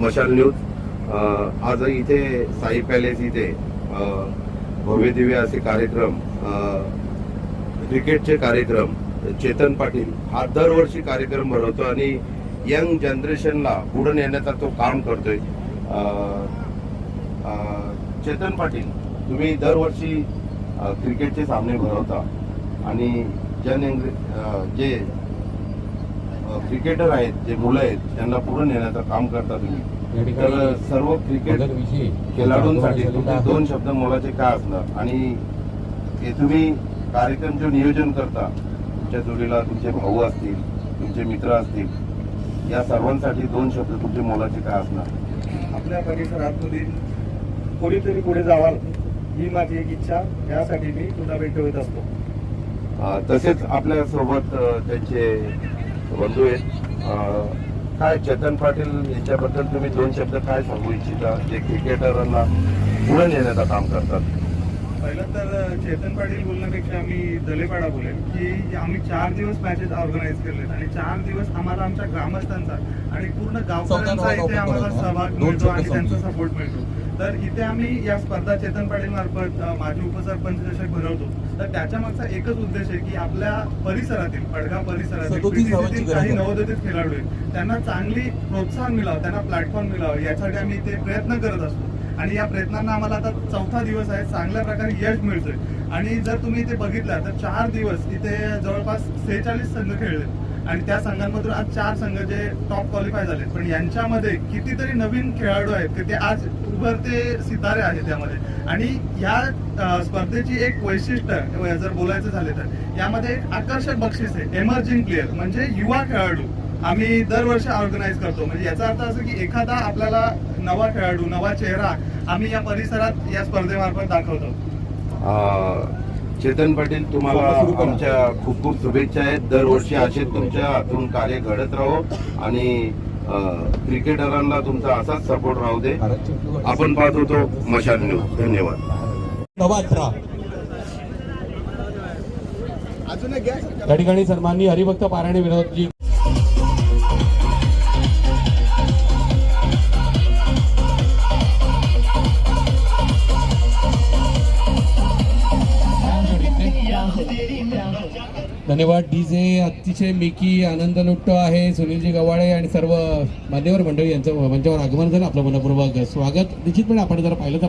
मशाल न्यूज. आज इथे साई पॅलेस इथे भव्यदिव्य भव्य दिव्य असे कार्यक्रम क्रिकेटचे कार्यक्रम चेतन पाटील हा दरवर्षी कार्यक्रम भरवतो आणि यंग जनरेशनला पुढे नेण्याचा तो काम करतोय. चेतन पाटील तुम्ही दरवर्षी क्रिकेटचे सामने भरवता आणि जन जे क्रिकेटर आहेत जे मुलं आहेत त्यांना पुढे नेण्याचं काम करता तुम्ही. तर सर्व क्रिकेट खेळाडूंसाठी तुमचे दोन शब्द मोलाचे काय असणार? आणि हे तुम्ही कार्यक्रम जो नियोजन करता तुमच्या जोडीला तुमचे भाऊ असतील तुमचे मित्र असतील या सर्वांसाठी दोन शब्द तुमचे मोलाचे काय असणार? आपल्या परिसरातमधील कोणीतरी पुढे जावाल ही माझी एक इच्छा. यासाठी मी टुर्नामेंट ठेवत असतो. तसेच आपल्यासोबत अ, त्यांचे बंधू आहेत काय चेतन पाटील यांच्याबद्दल तुम्ही दोन शब्द काय सांगू इच्छिता? जे क्रिकेटरांना पुढे नेण्याचं काम करतात. पहिलं तर चेतन पाटील बोलण्यापेक्षा मी दलेपाडा बोलेन की आम्ही चार दिवस मॅचेस ऑर्गनाईज केलेत आणि चार दिवस आम्हाला आमच्या ग्रामस्थांचा आणि पूर्ण गावकऱ्यांचा इथे आम्हाला सहभाग मिळतो आणि त्यांचा सपोर्ट मिळतो. तर इथे आम्ही या स्पर्धा चेतन पाटील मार्फत माजी उपसरपंच चषक भरवतो तर त्याच्या मागचा एकच उद्देश आहे की आपल्या परिसरातील पडगाव परिसरातील काही. नवोदित खेळाडू आहेत त्यांना चांगली प्रोत्साहन मिळावं त्यांना प्लॅटफॉर्म मिळावं यासाठी आम्ही इथे प्रयत्न करत असतो. आणि या प्रयत्नांना आम्हाला आता चौथा दिवस आहे चांगल्या प्रकारे यश मिळतोय. आणि जर तुम्ही इथे बघितलं तर चार दिवस इथे जवळपास सेहेचाळीस संघ खेळले आणि त्या संघांमधून आज चार संघ जे टॉप क्वालिफाय झाले पण यांच्यामध्ये कितीतरी नवीन खेळाडू आहेत की ते आज उभरते सितारे आहेत त्यामध्ये. आणि या स्पर्धेची एक वैशिष्ट्य जर बोलायचं झाले तर यामध्ये एक आकर्षक बक्षीस आहे एमर्जिंग प्लेअर म्हणजे युवा खेळाडू. आम्ही दरवर्षी ऑर्गनाईज करतो. म्हणजे याचा अर्थ असं की एखादा आपल्याला नवा खेळाडू नवा चेहरा आम्ही या परिसरात या स्पर्धेमार्फत दाखवतो. चेतन पाटील तुम्हाला. आमच्या खूप खूप शुभेच्छा आहेत. दरवर्षी असे तुमच्या हातून कार्य घडत राहो आणि क्रिकेटरांना तुमचा असाच सपोर्ट राहू दे. आपण पाहत होतो मशाल न्यूज. धन्यवाद. नवा अठरा या ठिकाणी सन्माननीय हरिभक्त पारायणे विनोदजी धन्यवाद. डी जे अतिशय मिकी आनंद लुट्टो आहे सुनीलजी गवाळे आणि सर्व मान्यवर मंडळी यांचं मंचावर आगमन झालं. आपलं मनपूर्वक स्वागत. निश्चितपणे आपण जर पाहिलं तर